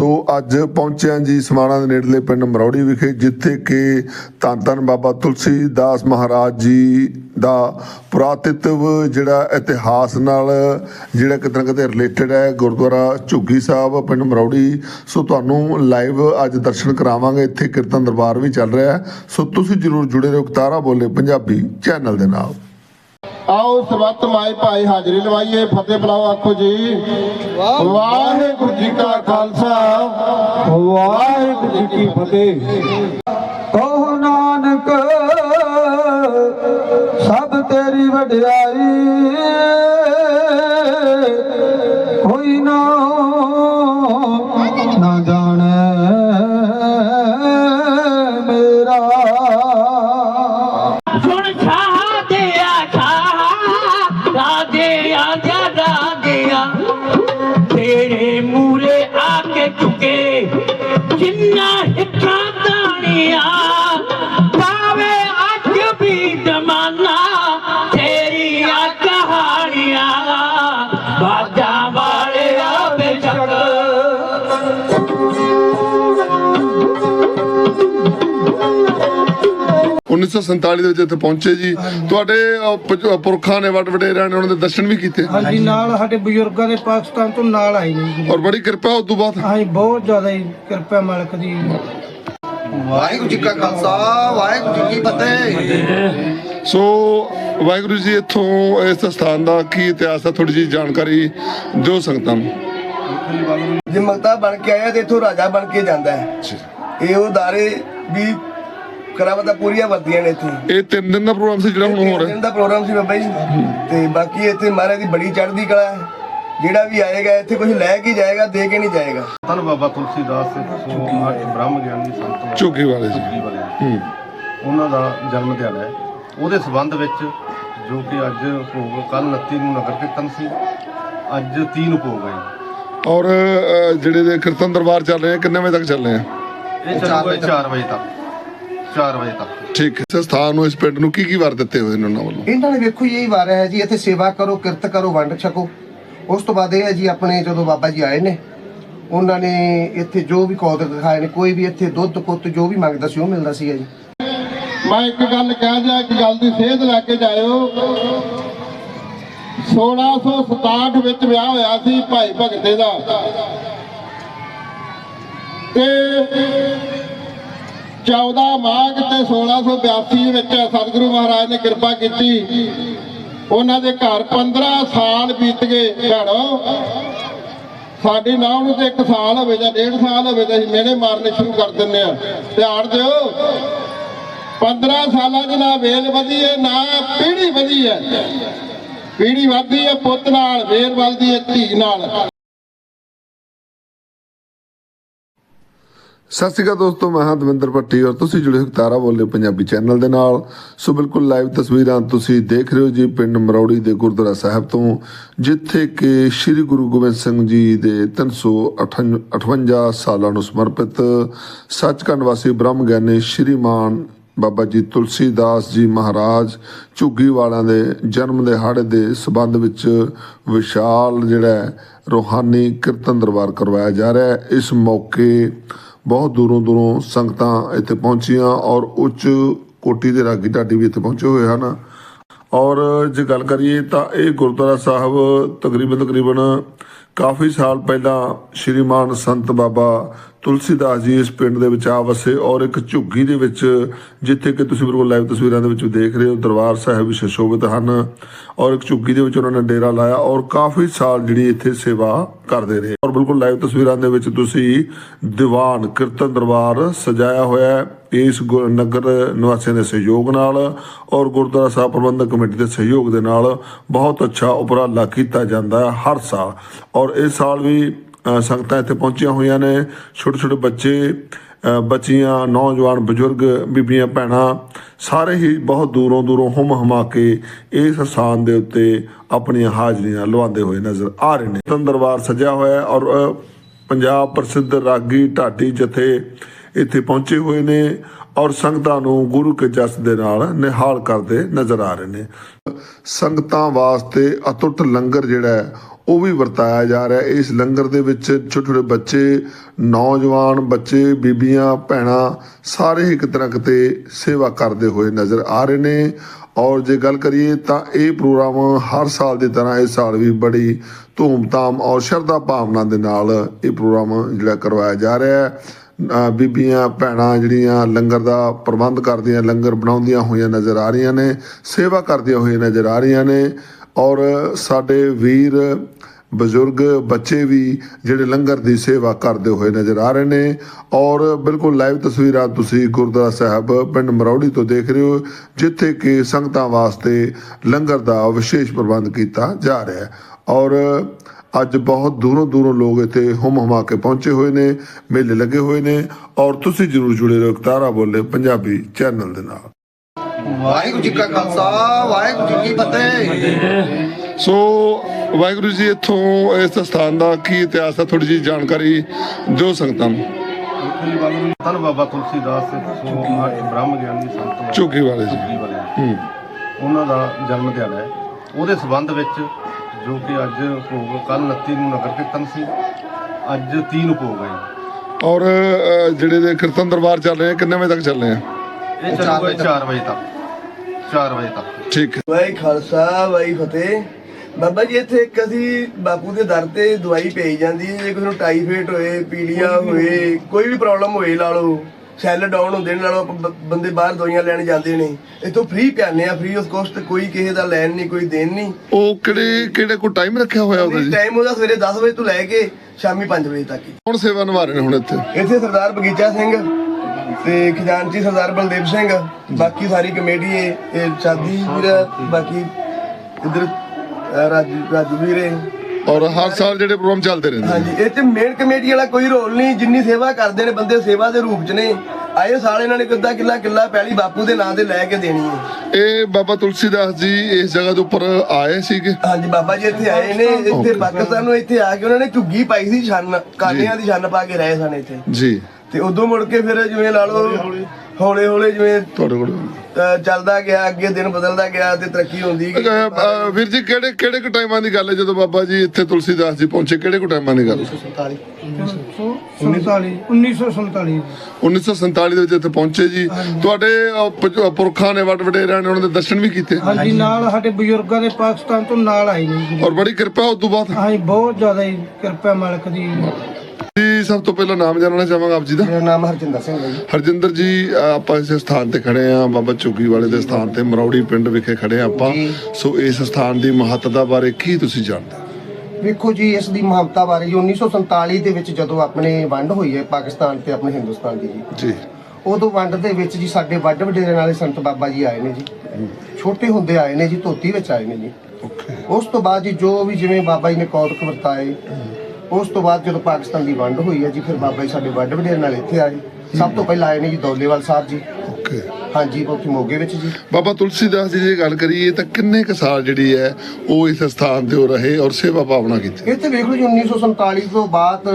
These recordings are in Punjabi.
ਸੋ ਅੱਜ ਪਹੁੰਚਿਆ ਜੀ ਸਮਾਣਾ ਦੇ ਨੇੜਲੇ ਪਿੰਡ ਮਰੌੜੀ ਵਿਖੇ, ਜਿੱਥੇ ਕਿ ਧੰਨ ਧੰਨ ਬਾਬਾ ਤੁਲਸੀ ਦਾਸ ਮਹਾਰਾਜ ਜੀ ਦਾ ਪੁਰਾਤਿਤਵ ਜਿਹੜਾ ਇਤਿਹਾਸ ਨਾਲ ਜਿਹੜਾ ਕਿਤੇ ਨਾ ਕਿਤੇ ਰਿਲੇਟਡ ਹੈ, ਗੁਰਦੁਆਰਾ ਝੁੱਗੀ ਸਾਹਿਬ, ਪਿੰਡ ਮਰੌੜੀ। ਸੋ ਤੁਹਾਨੂੰ ਲਾਈਵ ਅੱਜ ਦਰਸ਼ਨ ਕਰਾਵਾਂਗੇ, ਇੱਥੇ ਕੀਰਤਨ ਦਰਬਾਰ ਵੀ ਚੱਲ ਰਿਹਾ ਸੋ ਤੁਸੀਂ ਜਰੂਰ ਜੁੜੇ ਰਹੋ ਕਤਾਰਾ ਬੋਲੇ ਪੰਜਾਬੀ ਚੈਨਲ ਦੇ ਨਾਲ। ਆਓ ਸਰਬੱਤ ਮਾਈ ਭਾਈ ਹਾਜ਼ਰੀ ਲਵਾਈਏ, ਫਤਿਹ ਬੁਲਾਓ ਆਖੋ ਜੀ। ਵਾਹਿਗੁਰੂ ਜੀ ਕਾ ਖਾਲਸਾ, ਵਾਹਿਗੁਰੂ ਜੀ ਕੀ ਫਤਿਹ। ਕਹੋ ਨਾਨਕ, ਸਭ ਤੇਰੀ ਵਡਿਆਈ। ਦਾਣੀਆਂ ਪਾਵੇ ਅੱਜ ਵੀ ਜ਼ਮਾਨਾ ਤੇਰੀਆਂ ਕਹਾਣੀਆਂ ਬਾਜਾਂ ਵਾਲਿਆ ਬੇਸ਼ੱਕ 1947 ਦੇ ਵਿੱਚ ਇੱਥੇ ਪਹੁੰਚੇ ਜੀ। ਤੁਹਾਡੇ ਅਹ, ਪੁਰਖਾਂ ਨੇ ਵੱਡ ਵਡੇਰਿਆਂ ਨੇ ਉਹਨਾਂ ਦੇ ਦਰਸ਼ਨ ਵੀ ਕੀਤੇ। ਹਾਂਜੀ ਨਾਲ ਸਾਡੇ ਬਜ਼ੁਰਗਾਂ ਦੇ ਪਾਕਿਸਤਾਨ ਤੋਂ ਨਾਲ ਆਏ ਨੇ ਜੀ। ਔਰ ਬੜੀ ਕਿਰਪਾ ਉਸ ਤੋਂ ਬਾਅਦ। ਹਾਂਜੀ ਬਹੁਤ ਜ਼ਿਆਦਾ ਹੀ ਕਿਰਪਾ ਮਾਲਕ ਦੀ ਵਾਹਿਗੁਰੂ ਜੀ ਕਾ ਖਾਲਸਾ ਵਾਹਿਗੁਰੂ ਜੀ ਕੀ ਫਤਿਹ। ਸੋ ਵਾਹਿਗੁਰੂ ਜੀ ਇੱਥੋਂ ਇਸ ਸਥਾਨ ਦਾ ਕੀ ਇਤਿਹਾਸ ਹੈ ਥੋੜੀ ਜੀ ਜਾਣਕਾਰੀ ਦਿਓ ਸੰਗਤਾਂ ਨੂੰ। ਜੇ ਮਗਤਾ ਬਣ ਕੇ ਆਇਆ ਤੇ ਇਥੋਂ ਰਾਜਾ ਬਣ ਕੇ ਜਾਂਦਾ ਹੈ। ਇਹ ਉਹ ਦਾਰੇ ਵੀ ਕਰਾਵਤਾਂ ਪੂਰੀਆਂ ਵਰਦੀਆਂ ਨੇ ਇੱਥੇ। ਇਹ ਤਿੰਨ ਦਿਨ ਦਾ ਪ੍ਰੋਗਰਾਮ ਸੀ ਜਿਹੜਾ ਹੁਣ ਹੋ ਤਿੰਨ ਰਿਹਾ ਦਿਨ ਦਾ ਪ੍ਰੋਗਰਾਮ ਸੀ ਬਾਬਾ ਜੀ। ਤੇ ਬਾਕੀ ਇੱਥੇ ਮਹਾਰਾਜ ਦੀ ਬੜੀ ਚੜ੍ਹਦੀ ਕਲਾ ਹੈ। ਜਿਹੜਾ ਵੀ ਆਏਗਾ ਇੱਥੇ ਕੁਝ ਲੈ ਕੇ ਜਾਏਗਾ ਦੇ ਕੇ ਨਹੀਂ ਜਾਏਗਾ। ਧੰਨ ਬਾਬਾ ਤੁਲਸੀਦਾਸ ਸੋ ਅੱਠ ਬ੍ਰਹਮ ਗਿਆਨੀ ਸੰਤ ਝੁੱਗੀ ਵਾਲੇ ਜੀ। ਜੀ ਵਾਲੇ ਹੂੰ। ਉਹਨਾਂ ਦਾ ਜਨਮ ਦਿਹਾੜਾ ਹੈ। ਉਹਦੇ ਸਬੰਧ ਵਿੱਚ ਜੋ ਕਿ ਅੱਜ ਭੋਗ ਕੱਲ 29 ਨੂੰ ਨਗਰ ਕੀਰਤਨ ਸੀ। ਅੱਜ 30 ਨੂੰ ਭੋਗ ਹੈ ਔਰ ਜਿਹੜੇ ਦੇ ਕੀਰਤਨ ਦਰਬਾਰ ਚੱਲ ਰਹੇ ਆ ਕਿੰਨੇ ਵਜੇ ਤੱਕ ਚੱਲ ਰਹੇ ਆ? ਇਹ ਚੱਲੂਗਾ 4 ਵਜੇ ਤੱਕ। 4 ਵਜੇ ਤੱਕ। ਠੀਕ ਹੈ। ਇਸ ਸਥਾਨ ਨੂੰ ਇਸ ਪਿੰਡ ਨੂੰ ਕੀ ਕੀ ਵਾਰ ਦਿੱਤੇ ਹੋਏ ਨੇ ਉਹਨਾਂ ਵੱਲੋਂ? ਇਹਨਾਂ ਨੇ ਵੇਖੋ ਇਹੀ ਵਾਰ ਹੈ ਜੀ ਇੱਥੇ ਸੇਵਾ ਕਰੋ ਕਿਰਤ ਕਰੋ ਵੰਡ ਛਕੋ। ਉਸ ਤੋਂ ਬਾਅਦ ਇਹ ਹੈ ਜੀ, ਆਪਣੇ ਜਦੋਂ ਬਾਬਾ ਜੀ ਆਏ ਨੇ, ਉਹਨਾਂ ਨੇ ਇੱਥੇ ਜੋ ਵੀ ਕੌਦਰ ਦਿਖਾਏ ਨੇ, ਕੋਈ ਵੀ ਇੱਥੇ ਦੁੱਧ, ਪੁੱਤ ਜੋ ਵੀ ਮੰਗਦਾ ਸੀ, ਉਹ ਮਿਲਦਾ ਸੀ ਜੀ। ਮੈਂ ਇੱਕ ਗੱਲ ਕਹਿ ਦਿਆਂ, ਇੱਕ ਗੱਲ ਦੀ ਸੇਧ ਲੈ ਕੇ ਜਾਇਓ। 1667 ਵਿੱਚ ਵਿਆਹ ਹੋਇਆ ਸੀ ਭਾਈ ਭਗਤੇ ਦਾ। ਤੇ 14 ਮਾਘ ਤੇ 1682 ਵਿੱਚ ਸਤਿਗੁਰੂ ਮਹਾਰਾਜ ਨੇ ਕਿਰਪਾ ਕੀਤੀ। ਉਹਨਾਂ ਦੇ ਘਰ 15 ਸਾਲ ਬੀਤ ਗਏ ਭੈਣੋ। ਸਾਡੀ ਨਾ ਨੂੰ ਤੇ 1 ਸਾਲ ਹੋਵੇ ਜਾਂ 1.5 ਸਾਲ ਹੋਵੇ ਤਾਂ ਅਸੀਂ ਮਿਹਣੇ ਮਾਰਨੇ ਸ਼ੁਰੂ ਕਰ ਦਿੰਦੇ ਆ ਧਿਆਨ ਦਿਓ। 15 ਸਾਲਾਂ ਚ ਨਾ ਵੇਲ ਵਧੀ ਹੈ, ਨਾ ਪੀੜੀ ਵਧੀ ਹੈ। ਪੀੜੀ ਵਧਦੀ ਹੈ ਪੁੱਤ ਨਾਲ, ਵੇਲ ਵੱਧਦੀ ਹੈ ਧੀ ਨਾਲ। ਸਤਿ ਸ਼੍ਰੀ ਅਕਾਲ ਦੋਸਤੋ ਮੈਂ ਹਾਂ ਦਵਿੰਦਰ ਭੱਟੀ ਔਰ ਤੁਸੀਂ ਜੁੜੇ ਹੋ ਤਾਰਾ ਬੋਲੇ ਪੰਜਾਬੀ ਚੈਨਲ ਦੇ ਨਾਲ। ਸੋ ਬਿਲਕੁਲ ਲਾਈਵ ਤਸਵੀਰਾਂ ਤੁਸੀਂ ਦੇਖ ਰਹੇ ਹੋ ਜੀ ਪਿੰਡ ਮਰੌੜੀ ਦੇ ਗੁਰਦੁਆਰਾ ਸਾਹਿਬ ਤੋਂ ਜਿੱਥੇ ਕਿ ਸ੍ਰੀ ਗੁਰੂ ਗੋਬਿੰਦ ਸਿੰਘ ਜੀ ਦੇ 358 ਸਾਲਾਂ ਨੂੰ ਸਮਰਪਿਤ ਸੱਚਖੰਡ ਵਾਸੀ ਬ੍ਰਹਮ ਗਿਆਨੀ ਸ਼੍ਰੀ ਮਾਨ ਬਾਬਾ ਜੀ ਤੁਲਸੀਦਾਸ ਜੀ ਮਹਾਰਾਜ ਝੁੱਗੀ ਵਾਲਿਆਂ ਦੇ ਜਨਮ ਦਿਹਾੜੇ ਦੇ ਸਬੰਧ ਵਿੱਚ ਵਿਸ਼ਾਲ ਜਿਹੜਾ ਹੈ, ਰੂਹਾਨੀ ਕੀਰਤਨ ਦਰਬਾਰ ਕਰਵਾਇਆ ਜਾ ਰਿਹਾ ਹੈ। ਇਸ ਮੌਕੇ ਬਹੁਤ ਦੂਰੋਂ ਦੂਰੋਂ ਸੰਗਤਾਂ ਇੱਥੇ ਪਹੁੰਚੀਆਂ ਔਰ ਉੱਚ ਕੋਟੀ ਦੇ ਰਾਗੀ ਢਾਡੀ ਵੀ ਇੱਥੇ ਪਹੁੰਚੇ ਹੋਏ ਹਨ। ਔਰ ਜੇ ਗੱਲ ਕਰੀਏ ਤਾਂ ਇਹ ਗੁਰਦੁਆਰਾ ਸਾਹਿਬ ਤਕਰੀਬਨ ਤਕਰੀਬਨ ਕਾਫੀ ਸਾਲ ਪਹਿਲਾਂ ਸ਼੍ਰੀਮਾਨ ਸੰਤ ਬਾਬਾ ਤੁਲਸੀਦਾਸ ਜੀ ਇਸ ਪਿੰਡ ਦੇ ਵਿੱਚ ਆ ਵਸੇ ਔਰ ਇੱਕ ਝੁੱਗੀ ਦੇ ਵਿੱਚ, ਜਿੱਥੇ ਕਿ ਤੁਸੀਂ ਬਿਲਕੁਲ ਲਾਈਵ ਤਸਵੀਰਾਂ ਦੇ ਵਿੱਚ ਦੇਖ ਰਹੇ ਹੋ, ਦਰਬਾਰ ਸਾਹਿਬ ਵੀ ਸੁਸ਼ੋਭਿਤ ਹਨ ਔਰ ਇੱਕ ਝੁੱਗੀ ਦੇ ਵਿੱਚ ਉਹਨਾਂ ਨੇ ਡੇਰਾ ਲਾਇਆ ਔਰ ਕਾਫੀ ਸਾਲ ਜਿਹੜੀ ਇੱਥੇ ਸੇਵਾ ਕਰਦੇ ਰਹੇ। ਔਰ ਬਿਲਕੁਲ ਲਾਈਵ ਤਸਵੀਰਾਂ ਦੇ ਵਿੱਚ ਤੁਸੀਂ ਦੀਵਾਨ, ਕੀਰਤਨ ਦਰਬਾਰ ਸਜਾਇਆ ਹੋਇਆ ਹੈ। ਇਸ ਗੁ- ਨਗਰ ਨਿਵਾਸੀਆਂ ਦੇ ਸਹਿਯੋਗ ਨਾਲ ਔਰ ਗੁਰਦੁਆਰਾ ਸਾਹਿਬ ਪ੍ਰਬੰਧਕ ਕਮੇਟੀ ਦੇ ਸਹਿਯੋਗ ਦੇ ਨਾਲ ਬਹੁਤ ਅੱਛਾ ਉਪਰਾਲਾ ਕੀਤਾ ਜਾਂਦਾ ਹੈ ਹਰ ਸਾਲ। ਔਰ ਇਸ ਸਾਲ ਵੀ ਸੰਗਤਾਂ ਇੱਥੇ ਪਹੁੰਚੀਆਂ ਹੋਈਆਂ ਨੇ। ਛੋਟੇ ਛੋਟੇ ਬੱਚੇ ਬੱਚੀਆਂ, ਨੌਜਵਾਨ, ਬਜ਼ੁਰਗ, ਬੀਬੀਆਂ, ਭੈਣਾਂ, ਸਾਰੇ ਹੀ ਬਹੁਤ ਦੂਰੋਂ ਦੂਰੋਂ ਹੁਮ ਹਮਾ ਕੇ ਇਸ ਸਥਾਨ ਦੇ ਉੱਤੇ ਆਪਣੀਆਂ ਹਾਜ਼ਰੀਆਂ ਲਵਾਉਂਦੇ ਹੋਏ ਨਜ਼ਰ ਆ ਰਹੇ ਨੇ। ਦਰਬਾਰ ਸਜਿਆ ਹੋਇਆ ਔਰ ਪੰਜਾਬ ਪ੍ਰਸਿੱਧ ਰਾਗੀ ਢਾਡੀ ਜਥੇ ਇੱਥੇ ਪਹੁੰਚੇ ਹੋਏ ਨੇ ਔਰ ਸੰਗਤਾਂ ਨੂੰ ਗੁਰੂ ਕੇ ਜਸ ਦੇ ਨਾਲ ਨਿਹਾਲ ਕਰਦੇ ਨਜ਼ਰ ਆ ਰਹੇ ਨੇ। ਸੰਗਤਾਂ ਵਾਸਤੇ ਅਤੁੱਟ ਲੰਗਰ ਜਿਹੜਾ ਉਹ ਵੀ ਵਰਤਾਇਆ ਜਾ ਰਿਹਾ ਇਸ ਲੰਗਰ ਦੇ ਵਿੱਚ ਛੋਟੇ ਛੋਟੇ ਬੱਚੇ, ਨੌਜਵਾਨ ਬੱਚੇ, ਬੀਬੀਆਂ, ਭੈਣਾਂ ਸਾਰੇ ਹੀ ਕਿਤੇ ਨਾ ਕਿਤੇ ਸੇਵਾ ਕਰਦੇ ਹੋਏ ਨਜ਼ਰ ਆ ਰਹੇ ਨੇ। ਔਰ ਜੇ ਗੱਲ ਕਰੀਏ ਤਾਂ ਇਹ ਪ੍ਰੋਗਰਾਮ ਹਰ ਸਾਲ ਦੀ ਤਰ੍ਹਾਂ ਇਸ ਸਾਲ ਵੀ ਬੜੀ ਧੂਮਧਾਮ ਔਰ ਸ਼ਰਧਾ ਭਾਵਨਾ ਦੇ ਨਾਲ ਇਹ ਪ੍ਰੋਗਰਾਮ ਜਿਹੜਾ ਕਰਵਾਇਆ ਜਾ ਰਿਹਾ ਹੈ। ਬੀਬੀਆਂ, ਭੈਣਾਂ ਜਿਹੜੀਆਂ ਲੰਗਰ ਦਾ ਪ੍ਰਬੰਧ ਕਰਦੀਆਂ, ਲੰਗਰ ਬਣਾਉਂਦੀਆਂ ਹੋਈਆਂ ਨਜ਼ਰ ਆ ਰਹੀਆਂ ਨੇ, ਸੇਵਾ ਕਰਦੀਆਂ ਹੋਈਆਂ ਨਜ਼ਰ ਆ ਰਹੀਆਂ ਨੇ। ਔਰ ਸਾਡੇ ਵੀਰ, ਬਜ਼ੁਰਗ, ਬੱਚੇ ਵੀ ਜਿਹੜੇ ਲੰਗਰ ਦੀ ਸੇਵਾ ਕਰਦੇ ਹੋਏ ਨਜ਼ਰ ਆ ਰਹੇ ਨੇ। ਔਰ ਬਿਲਕੁਲ ਲਾਈਵ ਤਸਵੀਰਾਂ ਤੁਸੀਂ ਗੁਰਦੁਆਰਾ ਸਾਹਿਬ, ਪਿੰਡ ਮਰੌੜੀ ਤੋਂ ਦੇਖ ਰਹੇ ਹੋ, ਜਿੱਥੇ ਕਿ ਸੰਗਤਾਂ ਵਾਸਤੇ ਲੰਗਰ ਦਾ ਵਿਸ਼ੇਸ਼ ਪ੍ਰਬੰਧ ਕੀਤਾ ਜਾ ਰਿਹਾ ਹੈ। ਔਰ ਅੱਜ ਬਹੁਤ ਦੂਰੋਂ ਦੂਰੋਂ ਲੋਕ ਇੱਥੇ ਹੁਮ ਹੁਮਾ ਕੇ ਪਹੁੰਚੇ ਹੋਏ ਨੇ, ਮੇਲੇ ਲੱਗੇ ਹੋਏ ਨੇ। ਔਰ ਤੁਸੀਂ ਜਰੂਰ ਜੁੜੇ ਰਹੋ ਤਾਰਾ ਬੋਲੇ ਪੰਜਾਬੀ ਚੈਨਲ ਦੇ ਨਾਲ। ਵਾਹਿਗੁਰੂ ਜੀ ਕਾ ਖਾਲਸਾ ਵਾਹਿਗੁਰੂ ਜੀ ਕੀ ਫਤਿਹ। ਸੋ ਵਾਹਿਗੁਰੂ ਜੀ ਇੱਥੋਂ ਇਸ ਸਥਾਨ ਦਾ ਕੀ ਇਤਿਹਾਸ ਹੈ ਥੋੜੀ ਜਿਹੀ ਜਾਣਕਾਰੀ ਦਿਓ ਸੰਗਤਾਂ ਨੂੰ। ਧੰਨ ਬਾਬਾ ਤੁਲਸੀਦਾਸ ਸੋ ਬ੍ਰਹਮ ਗਿਆਨੀ ਸੰਤ ਝੁੱਗੀ ਵਾਲੇ ਜੀ। ਜੀ ਉਹਨਾਂ ਦਾ ਜਨਮ ਦਿਹਾੜਾ ਹੈ। ਉਹਦੇ ਸਬੰਧ ਵਿੱਚ ਜੋ ਕਿ ਅੱਜ ਭੋਗ ਕੱਲ 29 ਨੂੰ ਨਗਰ ਕੀਰਤਨ ਸੀ ਅੱਜ 30 ਨੂੰ ਭੋਗ ਹੈ। ਔਰ ਜਿਹੜੇ ਦੇ ਕੀਰਤਨ ਦਰਬਾਰ ਚੱਲ ਰਹੇ ਕਿੰਨੇ ਵਜੇ ਤੱਕ ਚੱਲ ਰਹੇ ਆ? ਇਹ ਚੱਲੂਗਾ 4 ਵਜੇ ਤੱਕ। 4 ਵਜੇ ਤੱਕ। ਠੀਕ ਹੈ। ਵਾਹਿ ਖਾਲਸਾ ਵਾਹਿ ਫਤਿਹ। ਬਾਬਾ ਜੀ ਇੱਥੇ ਇੱਕ ਅਸੀਂ ਬਾਪੂ ਦੇ ਦਰ ਤੇ ਦਵਾਈ ਪਈ ਜਾਂਦੀ ਹੈ। ਜੇ ਕਿਸੇ ਨੂੰ ਟਾਈਫਾਇਡ ਹੋਏ ਪੀਲੀਆ ਹੋਏ ਕੋਈ ਵੀ ਪ੍ਰੋਬਲਮ ਹੋਏ ਲਾ ਲਓ ਸੈੱਲ ਡਾਊਨ ਹੁੰਦੇ ਨੇ ਲਾ ਲਓ ਬ- ਬੰਦੇ ਬਾਹਰ ਦਵਾਈਆਂ ਲੈਣ ਜਾਂਦੇ ਨੇ। ਇੱਥੋਂ ਫ੍ਰੀ ਪਿਆਨੇ ਆ ਫ੍ਰੀ ਆਫ ਕੋਸਟ ਕੋਈ ਕਿਸੇ ਦਾ ਲੈਣ ਨਹੀਂ ਕੋਈ ਦੇਣ ਨਹੀਂ। ਉਹ ਕਿਹੜੇ ਕਿਹੜੇ ਕੋ ਟਾਈਮ ਰੱਖਿਆ ਹੋਇਆ ਉਹਦਾ ਜੀ? ਟਾਈਮ ਉਹਦਾ ਸਵੇਰੇ 10 ਵਜੇ ਤੋਂ ਲੈ ਕੇ ਸ਼ਾਮੀ 5 ਵਜੇ ਤੱਕ ਹੀ। ਕੌਣ ਸੇਵਾ ਨਿਭਾ ਰਹੇ ਨੇ ਹੁਣ ਇੱਥੇ? ਇੱਥੇ ਸਰਦਾਰ ਬਗੀਚਾ ਸਿੰਘ। ਤੇ ਖਜ਼ਾਨਚੀ ਸਰਦਾਰ ਬਲਦੇਵ ਸਿੰਘ ਬਾਕੀ ਸਾਰੀ ਕਮੇਟੀ ਇਹ ਸ਼ਾਦੀ ਵੀਰ ਬਾਕੀ ਇਧਰ ਰਾਜੂ ਰਾਜੂ ਵੀਰੇ ਔਰ ਹਰ ਸਾਲ ਜਿਹੜੇ ਪ੍ਰੋਗਰਾਮ ਚੱਲਦੇ ਰਹਿੰਦੇ ਹਾਂਜੀ ਇਹ ਤੇ ਮੇਨ ਕਮੇਟੀ ਵਾਲਾ ਕੋਈ ਰੋਲ ਨਹੀਂ ਜਿੰਨੀ ਸੇਵਾ ਕਰਦੇ ਨੇ ਬੰਦੇ ਸੇਵਾ ਦੇ ਰੂਪ ਚ ਨੇ। ਆਏ ਸਾਲ ਇਹਨਾਂ ਨੇ ਕਿੱਦਾਂ ਕਿੱਲਾ ਕਿੱਲਾ ਪਹਿਲੀ ਬਾਪੂ ਦੇ ਨਾਂ ਤੇ ਲੈ ਕੇ ਦੇਣੀ ਹੈ। ਇਹ ਬਾਬਾ ਤੁਲਸੀਦਾਸ ਜੀ ਇਸ ਜਗ੍ਹਾ ਦੇ ਉੱਪਰ ਆਏ ਸੀਗੇ। ਹਾਂਜੀ ਬਾਬਾ ਜੀ ਇੱਥੇ ਆਏ ਨੇ ਇੱਥੇ ਪਾਕਿਸਤਾਨ ਨੂੰ ਇੱਥੇ ਆ ਕੇ ਉਹਨਾਂ ਨੇ ਝੁੱਗੀ ਪਾਈ ਸੀ ਛੰਨ ਕਾਨਿਆਂ ਦੀ ਛੰਨ ਪਾ ਕੇ ਰਹੇ ਸਨ ਇੱਥੇ। ਜੀ। ਤੇ ਉਦੋਂ ਮੁੜ ਕੇ ਫਿਰ ਜਿਵੇਂ ਲਾ ਲਓ ਹੌਲੇ ਹੌਲੇ। ਜਿਵੇਂ ਤੁਹਾਡੇ ਕੋਲ। ਚੱਲਦਾ ਗਿਆ ਅੱਗੇ ਦਿਨ ਬਦਲਦਾ ਗਿਆ ਤੇ ਤਰੱਕੀ ਹੁੰਦੀ ਗਈ। ਵੀਰ ਜੀ ਕਿਹੜੇ ਕਿਹੜੇ ਕੁ ਟਾਈਮਾਂ ਦੀ ਗੱਲ ਹੈ ਜਦੋਂ ਬਾਬਾ ਜੀ ਇੱਥੇ ਤੁਲਸੀਦਾਸ ਜੀ ਪਹੁੰਚੇ? ਕਿਹੜੇ ਕੁ ਟਾਈਮਾਂ ਦੀ ਗੱਲ? 1947 1947 1947 ਦੇ ਵਿੱਚ ਇੱਥੇ ਪਹੁੰਚੇ ਜੀ। ਤੁਹਾਡੇ ਪੁਰਖਾਂ ਨੇ ਵੱਡ ਵਡੇਰਿਆਂ ਨੇ ਉਹਨਾਂ ਦੇ ਦਰਸ਼ਨ ਵੀ ਕੀਤੇ? ਹਾਂਜੀ ਨਾਲ ਸਾਡੇ ਬਜ਼ੁਰਗਾਂ ਦੇ ਪਾਕਿਸਤਾਨ ਤੋਂ ਨਾਲ ਆਏ ਨੇ ਔਰ ਬੜੀ ਕਿਰਪਾ ਉਸ ਤੋਂ ਬਾਅਦ? ਹਾਂਜੀ ਬਹੁਤ ਜ਼ਿਆਦਾ ਹੀ ਕਿਰਪਾ ਮਾਲਕ ਦੀ। ਸਭ ਤੋਂ ਪਹਿਲਾਂ ਨਾਮ ਜਾਣਨਾ ਚਾਹਾਂਗਾ ਆਪ ਜੀ ਦਾ? ਮੇਰਾ ਨਾਮ ਹਰਜਿੰਦਰ ਸਿੰਘ ਹੈ ਜੀ। ਹਰਜਿੰਦਰ ਜੀ ਆਪਾਂ ਇਸ ਸਥਾਨ ਤੇ ਖੜੇ ਆ ਬਾਬਾ ਚੁੱਗੀ ਵਾਲੇ ਦੇ ਸਥਾਨ ਤੇ ਮਰੌੜੀ ਪਿੰਡ ਵਿਖੇ ਖੜੇ ਆ ਆਪਾਂ। ਸੋ ਇਸ ਸਥਾਨ ਦੀ ਮਹੱਤਤਾ ਬਾਰੇ ਕੀ ਤੁਸੀਂ ਜਾਣਦੇ? ਵੇਖੋ ਜੀ ਇਸ ਦੀ ਮਹੱਤਤਾ ਬਾਰੇ ਜੀ 1947 ਦੇ ਵਿੱਚ ਜਦੋਂ ਆਪਣੇ ਵੰਡ ਹੋਈ ਹੈ ਪਾਕਿਸਤਾਨ ਤੇ ਆਪਣੇ ਹਿੰਦੁਸਤਾਨ ਦੀ ਜੀ। ਜੀ। ਉਦੋਂ ਵੰਡ ਦੇ ਵਿੱਚ ਜੀ ਸਾਡੇ ਵੱਡ ਵਡੇਰੇ ਵਾਲੇ ਸੰਤ ਬਾਬਾ ਜੀ ਆਏ ਨੇ ਜੀ। ਛੋਟੇ ਹੁੰਦੇ ਆਏ ਨੇ ਜੀ ਧੋਤੀ ਵਿੱਚ ਆਏ ਨੇ ਜੀ। ਉਸ ਤੋਂ ਬਾਅਦ ਜੀ ਜੋ ਵੀ ਜਿਵੇਂ ਬਾਬਾ ਜੀ ਨੇ ਕੌਤਕ ਵਰਤਾਏ ਉਸ ਤੋਂ ਬਾਅਦ ਜਦੋਂ ਪਾਕਿਸਤਾਨ ਦੀ ਵੰਡ ਹੋਈ ਹੈ ਜੀ ਫਿਰ ਬਾਬਾ ਜੀ ਸਾਡੇ ਵੱਡ ਵਡੇਰੇ ਨਾਲ ਇੱਥੇ ਆਏ। ਸਭ ਤੋਂ ਪਹਿਲਾਂ ਆਏ ਨੇ ਜੀ ਦੌਲੇਵਾਲ ਸਾਹਿਬ ਜੀ। ਓਕੇ। ਹਾਂਜੀ ਉੱਥੇ ਮੋਗੇ ਵਿੱਚ ਜੀ। ਬਾਬਾ ਤੁਲਸੀਦਾਸ ਜੀ ਦੀ ਗੱਲ ਕਰੀਏ ਤਾਂ ਕਿੰਨੇ ਕੁ ਸਾਲ ਜਿਹੜੀ ਹੈ ਉਹ ਇਸ ਸਥਾਨ ਤੇ ਰਹੇ ਔਰ ਸੇਵਾ ਭਾਵਨਾ ਕੀਤੀ? ਇੱਥੇ ਵੇਖ ਲਓ ਜੀ 1947 ਤੋਂ ਬਾਅਦ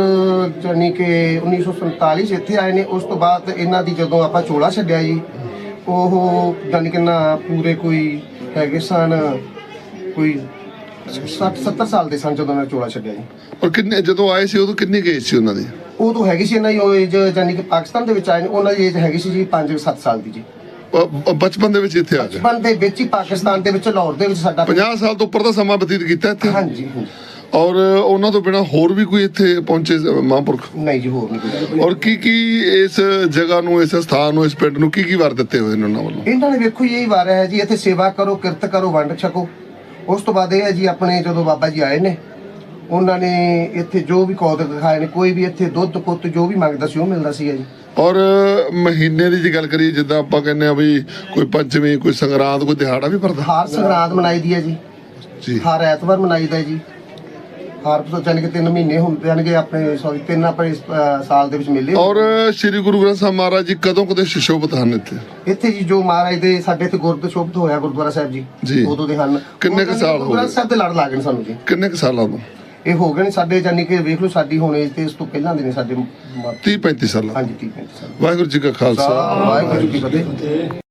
ਜਾਨੀ ਕਿ 1947 'ਚ ਇੱਥੇ ਆਏ ਨੇ। ਉਸ ਤੋਂ ਬਾਅਦ ਇਹਨਾਂ ਦੀ ਜਦੋਂ ਆਪਾਂ ਚੋਲਾ ਛੱਡਿਆ ਜੀ ਉਹ ਜਾਨੀ ਕਿ ਨਾ ਪੂਰੇ ਕੋਈ ਹੈਗੇ ਸਨ ਕੋਈ 60 70 ਸਾਲ ਦੇ ਸਨ ਜਦੋਂ ਇਹਨਾਂ ਚੋਲਾ ਛੱਡਿਆ ਜੀ। ਔਰ ਕਿੰਨੇ ਜਦੋਂ ਆਏ ਸੀ ਉਦੋਂ ਕਿੰਨੀ ਏਜ ਸੀ ਉਹਨਾਂ ਦੀ? ਉਦੋਂ ਹੈਗੀ ਸੀ ਇਹਨਾਂ ਦੀ ਏਜ ਜਾਨੀ ਕਿ ਪਾਕਿਸਤਾਨ ਦੇ ਵਿੱਚ ਆਏ ਨੇ ਉਹਨਾਂ ਦੀ ਏਜ ਹੈਗੀ ਸੀ ਜੀ 5-7 ਸਾਲ ਦੀ ਜੀ। ਉਹ- ਉਹ ਬਚਪਨ ਦੇ ਵਿੱਚ ਇੱਥੇ ਆ ਗਏ? ਬਚਪਨ ਦੇ ਵਿੱਚ ਹੀ ਪਾਕਿਸਤਾਨ ਦੇ ਵਿੱਚ ਲਾਹੌਰ ਦੇ ਵਿੱਚ ਸਾਡਾ 50 ਸਾਲ ਤੋਂ ਉੱਪਰ ਦਾ ਸਮਾਂ ਬਤੀਤ ਕੀਤਾ ਇੱਥੇ? ਹਾਂਜੀ ਹਾਂਜੀ। ਔਰ ਉਹਨਾਂ ਤੋਂ ਬਿਨਾ ਹੋਰ ਵੀ ਕੋਈ ਇੱਥੇ ਪਹੁੰਚੇ ਮਹਾਂਪੁਰਖ? ਨਹੀਂ ਜੀ ਹੋਰ ਨਹੀਂ ਕੋਈ। ਔਰ ਕੀ ਕੀ ਇਸ ਜਗ੍ਹਾ ਨੂੰ ਇਸ ਸਥਾਨ ਨੂੰ ਇਸ ਪਿੰਡ ਨੂੰ ਕੀ ਕੀ ਵਾਰ ਦਿੱਤੇ ਹੋਏ ਨੇ ਉਹਨਾਂ ਵੱਲੋਂ? ਇਹਨਾਂ ਨੇ ਵੇਖੋ ਜੀ, ਇਹੀ ਵਾਰ ਹੈ ਜੀ ਇੱਥੇ ਸੇਵਾ ਕਰੋ ਕਿਰਤ ਕਰੋ ਵੰਡ ਛਕੋ। ਉਸ ਤੋਂ ਬਾਅਦ ਇਹ ਹੈ ਜੀ ਆਪਣੇ ਜਦੋਂ ਬਾਬਾ ਜੀ ਆਏ ਨੇ ਉਹਨਾਂ ਨੇ ਇੱਥੇ ਜੋ ਵੀ ਕੌਤਕ ਦਿਖਾਏ ਨੇ ਕੋਈ ਵੀ ਇੱਥੇ ਦੁੱਧ ਪੁੱਤ ਜੋ ਵੀ ਮੰਗਦਾ ਸੀ ਉਹ ਮਿਲਦਾ ਸੀਗਾ ਜੀ। ਔਰ ਮਹੀਨੇ ਦੀ ਜੇ ਗੱਲ ਕਰੀਏ ਜਿੱਦਾਂ ਆਪਾਂ ਕਹਿੰਦੇ ਆ ਵੀ ਕੋਈ ਪੰਚਮੀ ਕੋਈ ਸੰਗਰਾਂਦ ਕੋਈ ਦਿਹਾੜਾ ਵੀ ਪਰਦਾ ਹਰ ਸੰਗਰਾਂਦ ਮਨਾਈ ਦੀ ਹੈ ਜੀ। ਜੀ। ਹਰ ਐਤਵਾਰ ਮਨਾਈਦਾ ਹੈ ਜੀ। ਹਰ ਤੋਂ ਜਾਣੀ ਕਿ ਤਿੰਨ ਮਹੀਨੇ ਹੁੰਦੇ ਜਾਣਗੇ ਆਪਣੇ ਸੌਰੀ ਤਿੰਨ ਆਪਣੇ ਅਹ, ਸਾਲ ਦੇ ਵਿੱਚ ਮੇਲੇ। ਔਰ ਸ੍ਰੀ ਗੁਰੂ ਗ੍ਰੰਥ ਸਾਹਿਬ ਮਹਾਰਾਜ ਜੀ ਕਦੋਂ ਕਦੇ ਸ਼ਿਸ਼ੋਭਤ ਹਨ ਇੱਥੇ? ਇੱਥੇ ਜੀ ਜੋ ਮਹਾਰਾਜ ਦੇ ਸਾਡੇ ਤੇ ਗੁਰਦ ਸ਼ੋਭਤ ਹੋਇਆ ਗੁਰਦੁਆਰਾ ਸਾਹਿਬ ਜੀ। ਜੀ। ਉਦੋਂ ਦੇ ਹਨ। ਕਿੰਨੇ ਕੁ ਸਾਲ ਹੋ ਗਏ? ਸਾਹਿਬ ਦੇ ਲੜ ਲਾ ਗਏ ਨੇ ਸਾਨੂੰ ਜੀ। ਕਿੰਨੇ ਕੁ ਸਾਲਾਂ ਤੋਂ? ਇਹ ਹੋ ਗਏ ਨੇ ਸਾਡੇ ਜਾਨੀ ਕਿ ਵੇਖ ਲਓ ਸਾਡੀ ਹੁਣ ਏਜ ਤੇ ਇਸ ਤੋਂ ਪਹਿਲਾਂ ਦੇ ਨੇ ਸਾਡੇ ਮ- 30 35 ਸਾਲਾਂ। ਹਾਂਜੀ 30 35 ਸਾਲ। ਵਾਹਿਗੁਰੂ ਜੀ ਕਾ ਖਾਲਸਾ। ਵਾਹਿਗੁਰੂ ਜੀ ਕੀ ਫਤਿਹ।